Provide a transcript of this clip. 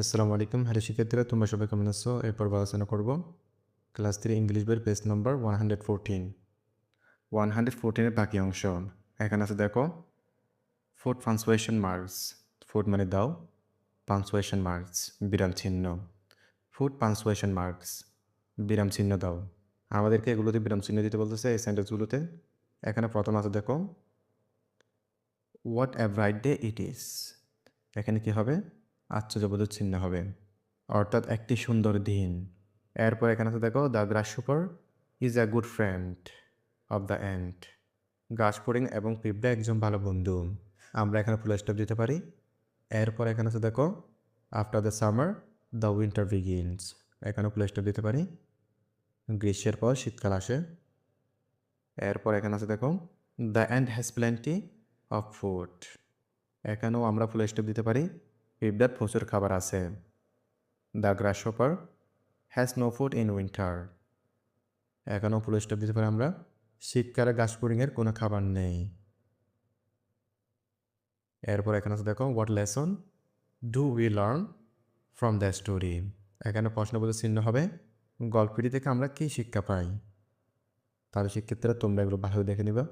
আসসালামু আলাইকুম। হ্যালো, শিক্ষার্থীরা, তোমরা সবাই কেমন আছো? এরপর আলোচনা করব। ক্লাস থ্রি ইংলিশ বইয়ের page number one hundred fourteen one hundred ফোরটিনের বাকি অংশ। এখানে আছে, দেখো ফুড পাঞ্চুয়েশন মার্কস ফুড মানে দাও পাঞ্চুয়েশন মার্কস বিরাম চিহ্ন। ফুড পাঞ্চুয়েশন মার্কস বিরাম চিহ্ন দাও। আমাদেরকে এগুলোতে বিরাম চিহ্ন দিতে বলতেছে এই সেন্টেন্সগুলোতে এখানে প্রথম আছে, দেখো what a bright day it is এখানে কি হবে? আশ্চর্যবোধক চিহ্ন হবে। অর্থাৎ একটি সুন্দর দিন। এরপর এখানে আছে দেখো the grasshopper is a good friend of the ant গাছপরিং এবং পিঁপড়া একজন ভালো বন্ধু। আমরা এখানে ফুল স্টপ দিতে পারি। এরপর এখানে আছে দেখো after the summer the winter begins এখানে ফুল স্টপ দিতে পারি। গ্রীষ্মের পর শীতকাল আসে। এরপর এখানে আছে দেখো the ant has plenty of food এখানেও আমরা ফুল স্টপ দিতে পারি। পিঁপড়ার প্রচুর খাবার আছে the grasshopper has no food in winter এখানেও ফুল স্টপ দিতে পারি আমরা। শীতকালে গাছপুরিংয়ের কোনো খাবার নেই। এরপর এখানে আছে দেখো what lesson do we learn from the story এখানে প্রশ্নবোধক চিহ্ন হবে, গল্পটি থেকে আমরা কী শিক্ষা পাই? তাহলে শিক্ষার্থীরা তোমরা এগুলো ভালো দেখে নিবা।